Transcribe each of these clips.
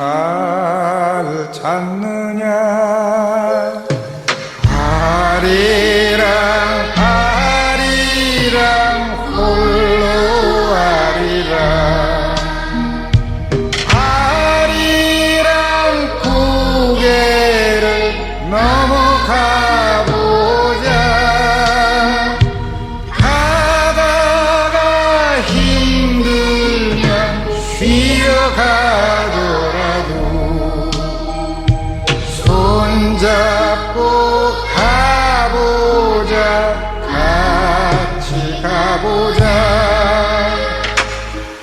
잘 찾느냐? 아리랑 아리랑 홀로 아리랑. 아리랑 고개를 넘어가보자. 가다가 힘들면 쉬어가. 가보자.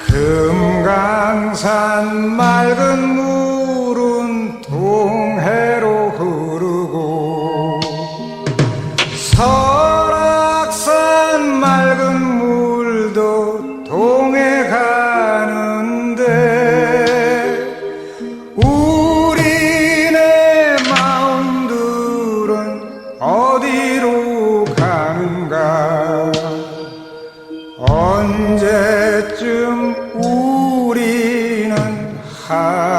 금강산 맑은 high.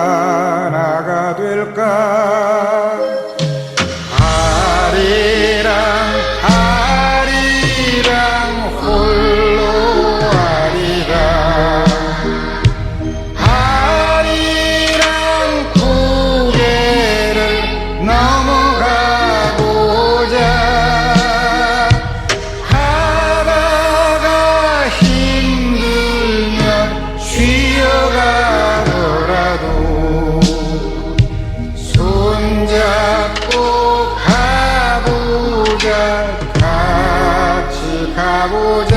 같이 가보자.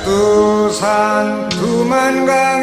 백두산 두만강